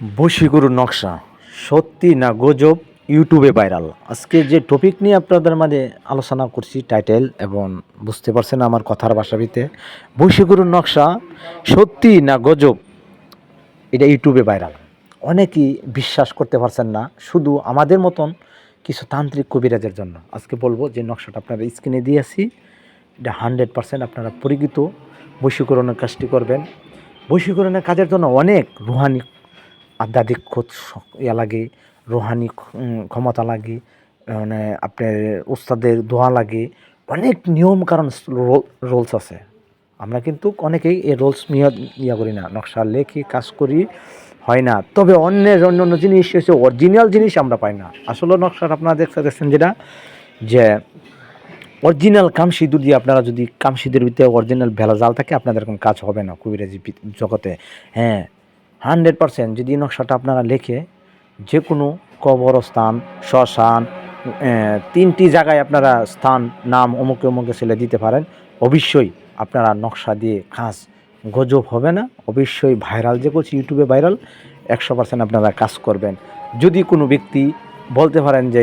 বশীগুরু নকশা। সত্যি না গজব ইউটিউবে ভাইরাল। আজকে যে টপিক নিয়ে আপনাদের মাঝে আলোচনা করছি টাইটেল এবং বুঝতে পারছেন আমার কথার ভাষাবিতে বশীগুরুর নকশা সত্যি না গজব, এটা ইউটিউবে ভাইরাল। অনেকেই বিশ্বাস করতে পারছেন না, শুধু আমাদের মতন কিছু তান্ত্রিক কবিরাজের জন্য। আজকে বলব যে নকশাটা আপনারা স্ক্রিনে দিয়েছি এটা হান্ড্রেড পার্সেন্ট আপনারা পরিচিত বশীকরণের কাজটি করবেন। বশীকরণের কাজের জন্য অনেক রুহানি আধ্যাত্মিক ইয়া লাগে, রুহানি ক্ষমতা লাগে মানে আপনার উস্তাদের দোয়া লাগে। অনেক নিয়ম কারণ রোলস আছে। আমরা কিন্তু অনেকেই এই রোলস নিয়ে ইয়া করি না, নকশা লেখি, কাজ করি, হয় না। তবে অন্যের অন্য অন্য জিনিস হচ্ছে অরিজিনাল জিনিস আমরা পাই না। আসলে নকশার আপনারা দেখতে দেখছেন যেটা, যে অরিজিনাল কাম সিঁদুর দিয়ে আপনারা যদি কাম সিঁদুর ভিতরে অরিজিনাল ভেলাজাল থাকে, আপনাদের কোনো কাজ হবে না। কবিরাজি জগতে। হ্যাঁ হান্ড্রেড পারসেন্ট যদি নকশাটা আপনারা লেখে যে কোনো কবরস্থান, শ্মশান তিনটি জায়গায় আপনারা স্থান, নাম অমুকে অমুকে ছেলে দিতে পারেন, অবশ্যই আপনারা নকশা দিয়ে কাজ গজব হবে না। অবশ্যই ভাইরাল, যে করছি ইউটিউবে ভাইরাল, একশো পার্সেন্ট আপনারা কাজ করবেন। যদি কোনো ব্যক্তি বলতে পারেন যে,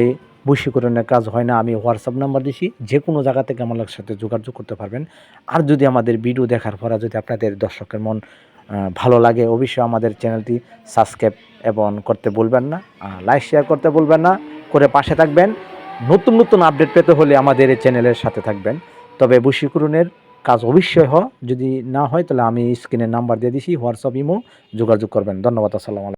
বশীকরণের কাজ হয় না, আমি হোয়াটসঅ্যাপ নাম্বার দিছি। যে কোনো জায়গা থেকে আমার সাথে যোগাযোগ করতে পারবেন। আর যদি আমাদের ভিডিও দেখার পরে যদি আপনাদের দর্শকের মন ভালো লাগে, অবশ্যই আমাদের চ্যানেলটি সাবস্ক্রাইব এবং করতে বলবেন না লাইক শেয়ার করতে বলবেন না, করে পাশে থাকবেন। নতুন নতুন আপডেট পেতে হলে আমাদের এই চ্যানেলের সাথে থাকবেন। তবে বশীকরণের কাজ অবশ্যই হ যদি না হয় তাহলে আমি স্ক্রিনের নাম্বার দিয়ে দিছি হোয়াটসঅ্যাপ ইমো যোগাযোগ করবেন। ধন্যবাদ, আসসালামু